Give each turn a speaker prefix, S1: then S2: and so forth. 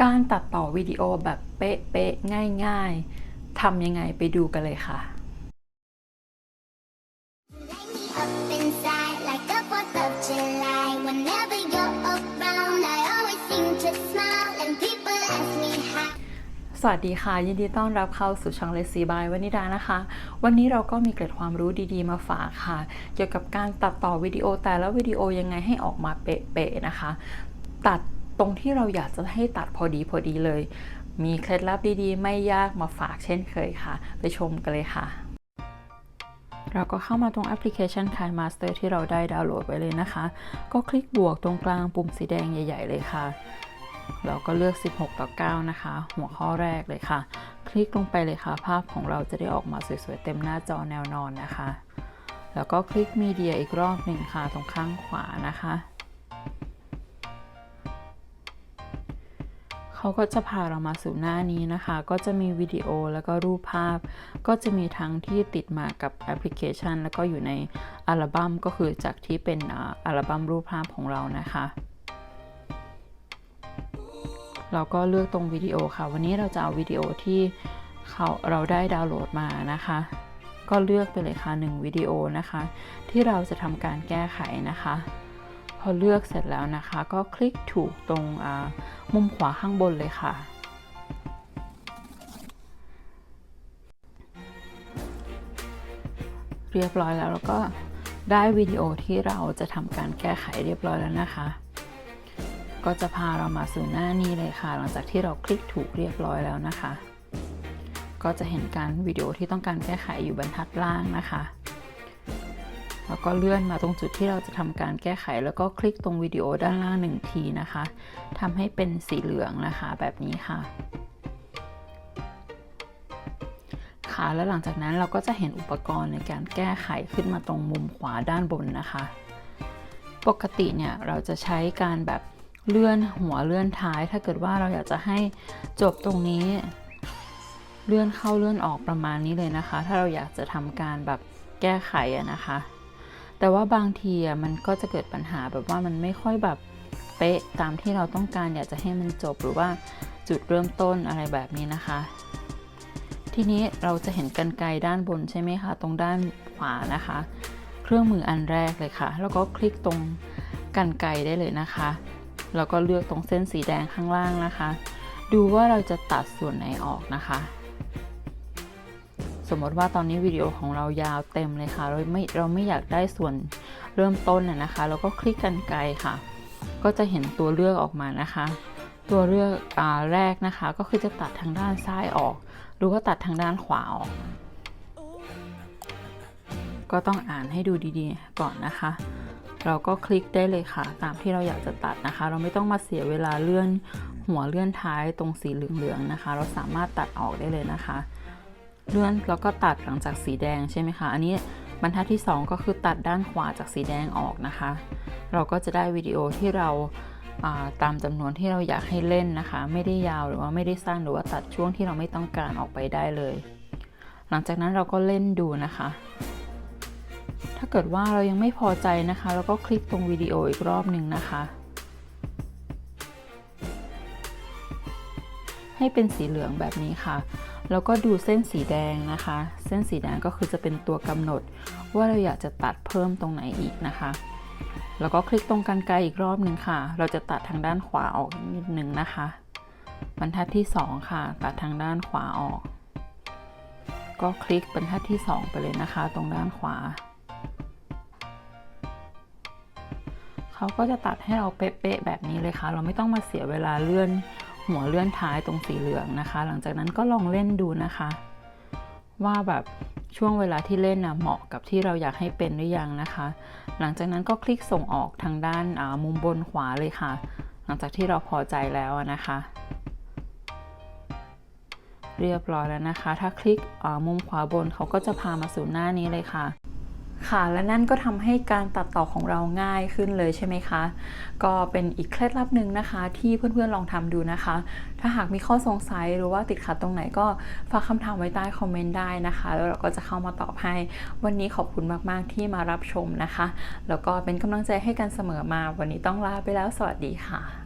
S1: การตัดต่อวิดีโอแบบเป๊ะๆ ง่ายๆ ทำยังไงไปดูกันเลยค่ะ สวัสดีค่ะ ยินดีต้อนรับเข้าสู่ช่องเลซีบายวนิดานะคะ วันนี้เราก็มีเกร็ดความรู้ดีๆมาฝากค่ะ เกี่ยวกับการตัดต่อวิดีโอแต่ละวิดีโอยังไงให้ออกมาเป๊ะๆนะคะ ตัด ตรงที่เราอยากจะให้ตัดพอดีพอดีเลย มีเคล็ดลับดีๆ ไม่ยากมาฝากเช่นเคยค่ะ ไปชมกันเลยค่ะ เราก็เข้ามาตรงแอปพลิเคชัน k i Master ที่เราได้ดาวน์โหลดไว้เลยนะคะ ก็คลิกบวกตรงกลางปุ่มสีแดงใหญ่ ๆ เลยค่ะเราก็เลือก 16 ต่อ 9 นะคะ หัวข้อแรกเลยค่ะ คลิกลงไปเลยค่ะ ภาพของเราจะได้ออกมาสวยๆ เต็มหน้าจอแนวนอนนะคะ แล้วก็คลิกมีเดียอีกรอบหนึ่งค่ะ ตรงข้างขวานะคะ เขาก็จะพาเรามาสู่หน้านี้นะคะ ก็จะมีวิดีโอแล้วก็รูปภาพ ก็จะมีทั้งที่ติดมากับแอปพลิเคชัน แล้วก็อยู่ในอัลบั้มก็คือจากที่เป็นอัลบั้มรูปภาพของเรานะคะเราก็เลือกตรงวิดีโอค่ะ วันนี้เราจะเอาวิดีโอที่เขาเราได้ดาวน์โหลดมานะคะ ก็เลือกไปเลยค่ะ1วิดีโอนะคะ ที่เราจะทำการแก้ไขนะคะ พอเลือกเสร็จแล้วนะคะ ก็คลิกถูกตรงมุมขวาข้างบนเลยค่ะ เรียบร้อยแล้วแล้วก็ได้วิดีโอที่เราจะทำการแก้ไขเรียบร้อยแล้วนะคะ ก็จะพาเรามาสู่หน้านี้เลยค่ะ หลังจากที่เราคลิกถูกเรียบร้อยแล้วนะคะ ก็จะเห็นการวิดีโอที่ต้องการแก้ไขอยู่บรรทัดล่างนะคะ แล้วก็เลื่อนมาตรงจุดที่เราจะทำการแก้ไข แล้วก็คลิกตรงวิดีโอด้านล่างหนึ่งทีนะคะทำให้เป็นสีเหลืองนะคะแบบนี้ค่ะค่ะแล้วหลังจากนั้นเราก็จะเห็นอุปกรณ์ในการแก้ไขขึ้นมาตรงมุมขวาด้านบนนะคะ ปกติเนี่ยเราจะใช้การแบบเลื่อนหัวเลื่อนท้าย ถ้าเกิดว่าเราอยากจะให้จบตรงนี้ เลื่อนเข้าเลื่อนออกประมาณนี้เลยนะคะ ถ้าเราอยากจะทำการแบบแก้ไขอะนะคะ แต่ว่าบางทีอะมันก็จะเกิดปัญหาแบบว่ามันไม่ค่อยแบบเป๊ะตามที่เราต้องการอยากจะให้มันจบหรือว่าจุดเริ่มต้นอะไรแบบนี้นะคะ ทีนี้เราจะเห็นกันไกลด้านบนใช่ไหมคะ ตรงด้านขวานะคะ เครื่องมืออันแรกเลยค่ะ แล้วก็คลิกตรงกันไกลได้เลยนะคะ แล้วก็เลือกตรงเส้นสีแดงข้างล่างนะคะ ดูว่าเราจะตัดส่วนไหนออกนะคะ มมติว่าตอนนี้วิดีโอของเรายาวเต็มเลยค่ะ เราไม่เราไม่อยากได้ส่วนเริ่มต้นน่ะนะคะแล้วก็คลิกกันไกลค่ะ ก็จะเห็นตัวเลือกออกมานะคะ ตัวเลือกอแรกนะคะก็คือจะตัดทางด้านซ้ายออก หรือว่าตัดทางด้านขวาออก ก็ต้องอ่านให้ดูดีๆ ก่อนนะคะ เราก็คลิกได้เลยค่ะ ตามที่เราอยากจะตัดนะคะ เราไม่ต้องมาเสียเวลาเลื่อนหัวเลื่อนท้ายตรงสีเหลืองๆนะคะ เราสามารถตัดออกได้เลยนะคะ เลื่อนแล้วก็ตัดหลังจากสีแดงใช่ไหมคะอันนี้บรรทัดที่ 2 ก็คือตัดด้านขวาจากสีแดงออกนะคะ เราก็จะได้วิดีโอที่เราาตามจำนวนที่เราอยากให้เล่นนะคะ ไม่ได้ยาวหรือว่าไม่ได้สั้นหรือว่าตัดช่วงที่เราไม่ต้องการออกไปได้เลย หลังจากนั้นเราก็เล่นดูนะคะ ถ้าเกิดว่าเรายังไม่พอใจนะคะ เราก็คลิกตรงวิดีโออีกรอบหนึ่งนะคะ ให้เป็นสีเหลืองแบบนี้ค่ะ แล้วก็ดูเส้นสีแดงนะคะ เส้นสีแดงก็คือจะเป็นตัวกำหนด ว่าเราอยากจะตัดเพิ่มตรงไหนอีกนะคะ แล้วก็คลิกตรงกันไกลอีกรอบหนึ่งค่ะ เราจะตัดทางด้านขวาออกนิดหนึ่งนะคะ บรรทัดที่ 2 ค่ะ ตัดทางด้านขวาออก ก็คลิกบรรทัดที่ 2 ไปเลยนะคะ ตรงด้านขวาเขาก็จะตัดให้เราเป๊ะๆแบบนี้เลยค่ะ เราไม่ต้องมาเสียเวลาเลื่อน หัวเลื่อนท้ายตรงสีเหลืองนะคะ หลังจากนั้นก็ลองเล่นดูนะคะ ว่าแบบช่วงเวลาที่เล่นนะเหมาะกับที่เราอยากให้เป็นหรือยังนะคะ หลังจากนั้นก็คลิกส่งออกทางด้านมุมบนขวาเลยค่ะ หลังจากที่เราพอใจแล้วนะคะ เรียบร้อยแล้วนะคะ ถ้าคลิกมุมขวาบนเขาก็จะพามาสู่หน้านี้เลยค่ะ ค่ะ และนั่นก็ทำให้การตัดต่อของเราง่ายขึ้นเลยใช่ไหมคะ ก็เป็นอีกเคล็ดลับหนึ่งนะคะ ที่เพื่อนๆลองทำดูนะคะ ถ้าหากมีข้อสงสัยหรือว่าติดขัดตรงไหนก็ฝากคำถามไว้ใต้คอมเมนต์ได้นะคะ แล้วเราก็จะเข้ามาตอบให้ วันนี้ขอบคุณมากๆที่มารับชมนะคะ แล้วก็เป็นกำลังใจให้กันเสมอมา วันนี้ต้องลาไปแล้ว สวัสดีค่ะ